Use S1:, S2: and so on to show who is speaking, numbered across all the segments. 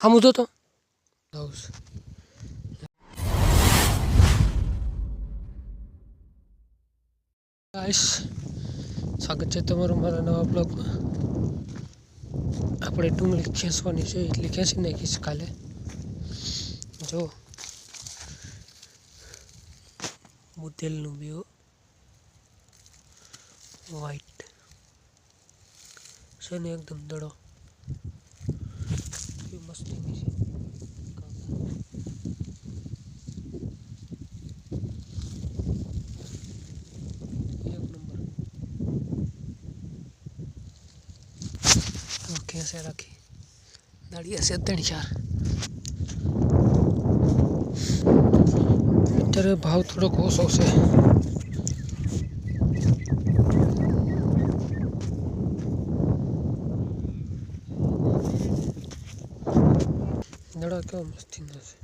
S1: આમ તો તો ગાઈસ, સ્વાગત છે તમારું મારા નવા બ્લોગમાં. આપણે ડુંગળી ખેંચવાની છે, એટલે ખેંચી નાખીશ કાલે. જો. મુદેલનું બીઓ વ્હાઈટ છે ને, એકદમ દડો. मस्ती मेरी ऐसे रखी? दाड़ी ऐसे दिन चार। तेरे भाव थोड़ा घोस हो से। nerede olmuş dinledi.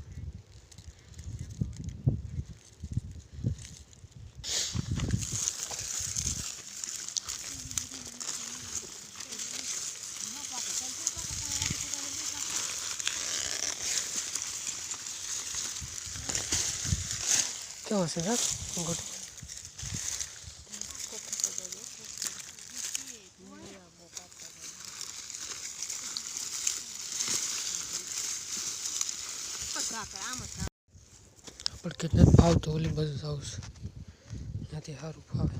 S1: क्या हो सर गुड કેવો છે યાર ગુડ આપણે કેટલા ભાવ તો ઓલી બધું આવશે ત્યાંથી સારું ફાવે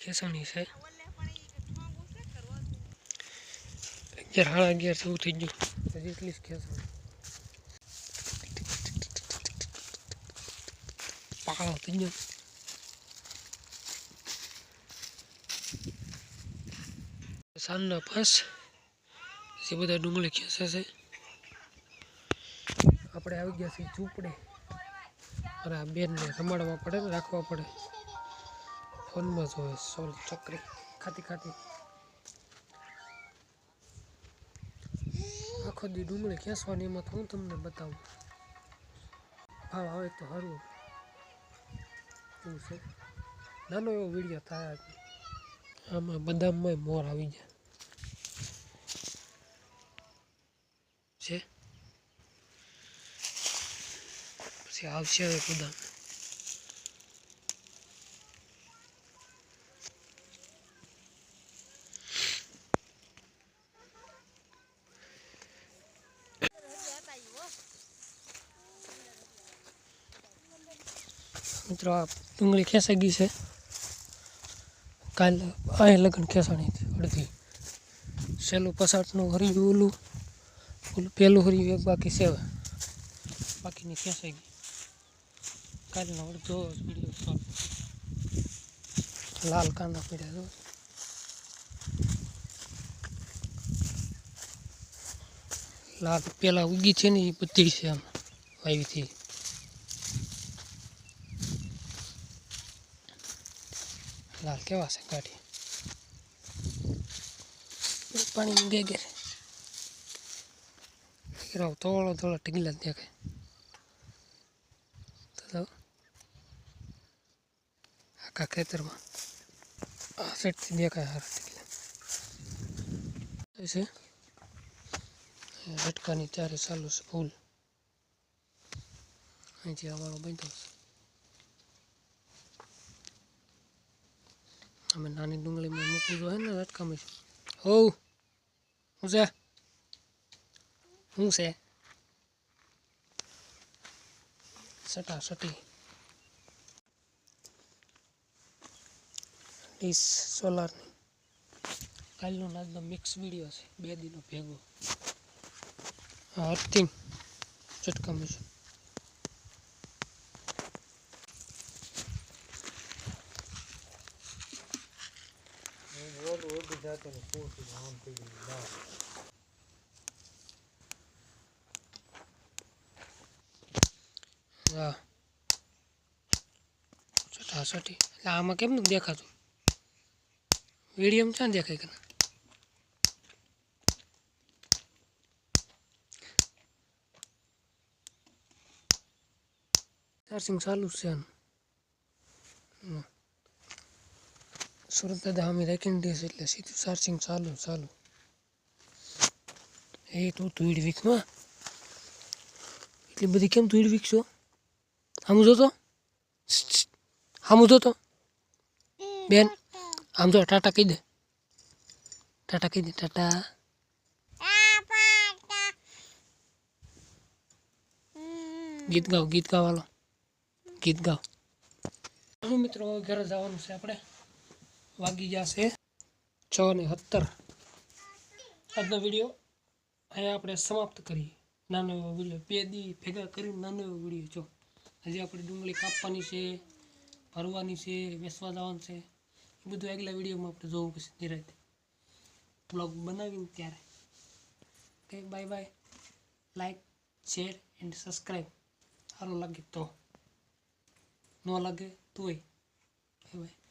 S1: ખેસણી છે અગિયાર સાડા અગિયાર જેવું થઈ ગયું હજી એટલી જ ખેસણી પાકળો થઈ ગયો સાંજના પાસ જે બધા ડુંગળી ખેંચે છે આપણે આવી ગયા છીએ ચૂપડે અને આ બેનને રમાડવા પડે ને રાખવા પડે ફોનમાં જોવે સોલ ચકરી ખાતી ખાતી આખો દી ડુંગળી ખેંચવાની એમાં હું તમને બતાવું ભાવ આવે તો સારું એવું છે. નાનો એવો વીડિયો થાય આમાં બદામમાં મોર આવી જાય છે? પછી આવશે હવે બદામ. મિત્રો આ ડુંગળી ખેંચાઈ ગઈ છે કાલ અહીં લગ્ન ખેંચાણી હતી અડધી સહેલું પસાટનું હરિયું ઓલું ઓલું પહેલું હરિયું એક બાકી છે હવે. બાકીની ખેંચાઈ ગઈ કાલનો અડધો વિડીયો શોર્ટ લાલ કાંદા પડ્યા જો લાલ પેલા ઉગી છે ને એ બધી છે આમ વાવીથી લાલ કેવા છે ગાડી પાણી બે ઘેરે હીરો થોડો થોડો ટીંગલા જ દેખાય તો જો આખા ખેતરમાં આ સેટથી દેખાય હારા ટીંગલા છે લટકાની ત્યારે ચાલુ છે ફૂલ અહીંથી અમારો બાંધો છે અમે નાની ડુંગળીમાં મૂકવું જોઈએ ને લટકામાં હોવ શું છે શું છે સટા સટી ડીશ સોલારની કાલનો આજનો મિક્સ વિડીયો છે બે દિનો ભેગો હા અંતિમ ચટકા મશીન હા સટાસટી એટલે આમાં નથી દેખાતું મીડિયમ ક્યાં દેખાય કે ચાર્જિંગ ચાલુ છે સુરત દાદા અમે રાખીને દેશ એટલે સીધું ચાર્જિંગ ચાલુ ચાલુ. એ તું ધૂળ વીકમાં? એટલી બધી કેમ ધૂળ છો આમ જોતો? આમ જોતો? બેન, આમ જો ટાટા કહી દે. ટાટા કહી દે, ટાટા. ગીત ગાઓ, ગીત ગાવાલો ગીત ગાઓ. મિત્રો ઘરે જવાનું છે આપણે. વાગી જશે છ ને સત્તર. આજનો વીડિયો અહીંયા આપણે સમાપ્ત કરીએ. નાનો એવો વીડિયો. બે દી ભેગા કરીને નાનો એવો વીડિયો જો. હજી આપણે ડુંગળી કાપવાની છે, ભરવાની છે વેસવા જવાનું છે. એ બધું આગલા વિડીયોમાં આપણે જોવું પછી નિરાતે. બ્લોગ બનાવીને ત્યારે. Okay, bye bye. Like share and subscribe સારું લાગે તો. ન લાગે તોય. Bye bye.